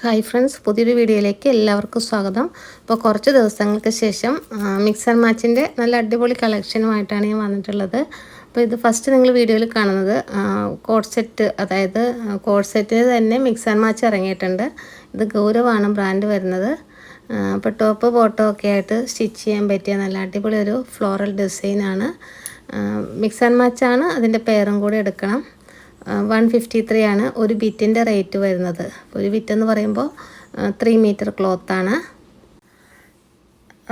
Hi friends പുതിയൊരു വീഡിയോയിലേക്ക് എല്ലാവർക്കും സ്വാഗതം. അപ്പോൾ കുറച്ച് ദിവസങ്ങൾക്ക് ശേഷം മിക്സർ മാച്ചിന്റെ നല്ല അടിപൊളി കളക്ഷനുമായിട്ടാണ് ഞാൻ വന്നിട്ടുള്ളത്. അപ്പോൾ ഇത് ഫസ്റ്റ് നിങ്ങൾ വീഡിയോയിൽ കാണുന്നത് കോഡ് സെറ്റ് അതായത് കോഡ് സെറ്റിന് തന്നെ മിക്സ് ആൻഡ് മാച്ച് ഇറങ്ങിയിട്ടുണ്ട്. ഇത് ഗൗരവാണ് ബ്രാൻഡ് വരുന്നത്. അപ്പോൾ ടോപ്പ് ബോട്ടോ ഒക്കെ ആയിട്ട് സ്റ്റിച്ച് ചെയ്യാൻ പറ്റിയ നല്ല അടിപൊളി ഒരു ഫ്ലോറൽ ഡിസൈനാണ്. മിക്സ് ആൻഡ് മാച്ചാണ് അതിന്റെ പേരും കൂടി എടുക്കണം. വൺ ഫിഫ്റ്റി ത്രീ ആണ് ഒരു ബിറ്റിന്റെ റേറ്റ് വരുന്നത്. ഒരു ബിറ്റ് എന്ന് പറയുമ്പോൾ ത്രീ മീറ്റർ ക്ലോത്താണ്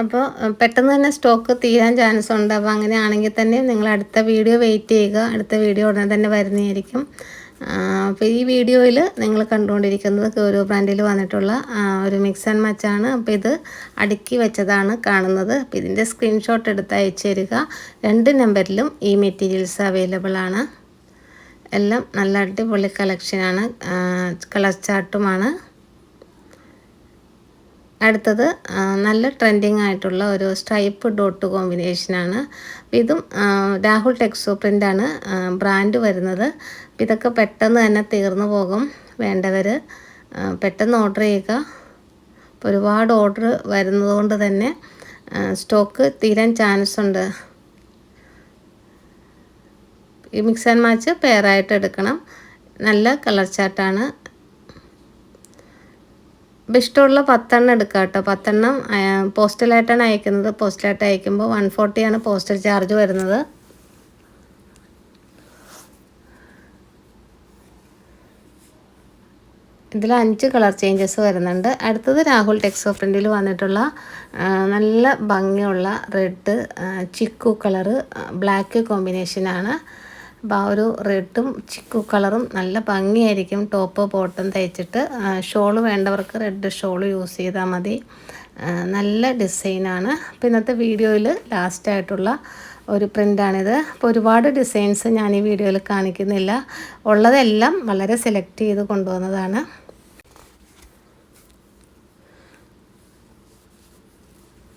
അപ്പോൾ പെട്ടെന്ന് തന്നെ സ്റ്റോക്ക് തീരാൻ ചാൻസ് ഉണ്ട്. അപ്പോൾ അങ്ങനെയാണെങ്കിൽ തന്നെ നിങ്ങൾ അടുത്ത വീഡിയോ വെയിറ്റ് ചെയ്യുക. അടുത്ത വീഡിയോ ഉടനെ തന്നെ വരുന്നതായിരിക്കും. അപ്പോൾ ഈ വീഡിയോയിൽ നിങ്ങൾ കണ്ടുകൊണ്ടിരിക്കുന്നത് ഗൗരവ് ബ്രാൻഡിൽ വന്നിട്ടുള്ള ഒരു മിക്സ് ആൻഡ് മച്ചാണ് അപ്പോൾ ഇത് അടുക്കി വെച്ചതാണ് കാണുന്നത്. അപ്പോൾ ഇതിന്റെ സ്ക്രീൻഷോട്ട് എടുത്ത് അയച്ചു തരിക. രണ്ട് നമ്പറിലും ഈ മെറ്റീരിയൽസ് അവൈലബിൾ ആണ്. എല്ലാം നല്ല അടിപൊളി കളക്ഷനാണ് കളർ ചാർട്ടുമാണ് അടുത്തത് നല്ല ട്രെൻഡിങ് ആയിട്ടുള്ള ഒരു സ്ട്രൈപ്പ് ഡോട്ട് കോമ്പിനേഷനാണ് ഇതും രാഹുൽ ടെക്സോ പ്രിന്റാണ് ബ്രാൻഡ് വരുന്നത്. ഇതൊക്കെ പെട്ടെന്ന് തന്നെ തീർന്നു പോകും വേണ്ടവർ പെട്ടെന്ന് ഓർഡർ ചെയ്യുക. ഒരുപാട് ഓർഡർ വരുന്നതുകൊണ്ട് തന്നെ സ്റ്റോക്ക് തീരാൻ ചാൻസ് ഉണ്ട്. ഈ മിക്സ് ആൻഡ് മാച്ച് പെയറായിട്ട് എടുക്കണം. നല്ല കളർ ചാട്ടാണ് അപ്പം ഇഷ്ടമുള്ള പത്തെണ്ണം എടുക്കുക കേട്ടോ. പത്തെണ്ണം പോസ്റ്റലായിട്ടാണ് അയക്കുന്നത്. പോസ്റ്റലായിട്ട് അയക്കുമ്പോൾ വൺ ഫോർട്ടിയാണ് പോസ്റ്റൽ ചാർജ് വരുന്നത്. ഇതിൽ അഞ്ച് കളർ ചേഞ്ചസ് വരുന്നുണ്ട്. അടുത്തത് രാഹുൽ ടെക്സോ പ്രിന്റിൽ വന്നിട്ടുള്ള നല്ല ഭംഗിയുള്ള റെഡ് ചിക്കു കളറ് ബ്ലാക്ക് കോമ്പിനേഷനാണ് അപ്പോൾ ആ ഒരു റെഡും ചിക്കു കളറും നല്ല ഭംഗിയായിരിക്കും ടോപ്പ് ബോട്ടം തയ്ച്ചിട്ട് ഷോൾ വേണ്ടവർക്ക് റെഡ് ഷോൾ യൂസ് ചെയ്താൽ മതി. നല്ല ഡിസൈനാണ് അപ്പോൾ ഇന്നത്തെ വീഡിയോയിൽ ലാസ്റ്റായിട്ടുള്ള ഒരു പ്രിന്റാണിത് അപ്പോൾ ഒരുപാട് ഡിസൈൻസ് ഞാൻ ഈ വീഡിയോയിൽ കാണിക്കുന്നില്ല. ഉള്ളതെല്ലാം വളരെ സെലക്ട് ചെയ്ത് കൊണ്ടുവന്നതാണ്.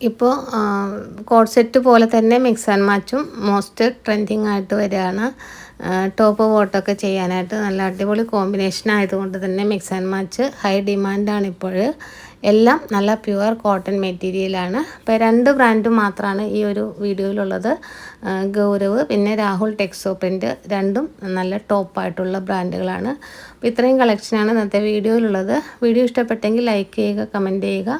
ഇപ്പോൾ കോഡ് സെറ്റ് പോലെ തന്നെ മിക്സ് ആൻഡ് മാച്ചും മോസ്റ്റ് ട്രെൻഡിങ് ആയിട്ട് വരികയാണ്. ടോപ്പ് വോട്ടൊക്കെ ചെയ്യാനായിട്ട് നല്ല അടിപൊളി കോമ്പിനേഷൻ ആയതുകൊണ്ട് തന്നെ മിക്സ് ആൻഡ് മാച്ച് ഹൈ ഡിമാൻഡാണ് ഇപ്പോൾ. എല്ലാം നല്ല പ്യുവർ കോട്ടൺ മെറ്റീരിയലാണ് ഇപ്പോൾ രണ്ട് ബ്രാൻഡും മാത്രമാണ് ഈ ഒരു വീഡിയോയിലുള്ളത്. ഗൗരവ് പിന്നെ രാഹുൽ ടെക്സോ പ്രിന്റ് രണ്ടും നല്ല ടോപ്പായിട്ടുള്ള ബ്രാൻഡുകളാണ് അപ്പോൾ ഇത്രയും കളക്ഷനാണ് ഇന്നത്തെ വീഡിയോയിലുള്ളത്. വീഡിയോ ഇഷ്ടപ്പെട്ടെങ്കിൽ ലൈക്ക് ചെയ്യുക കമന്റ് ചെയ്യുക.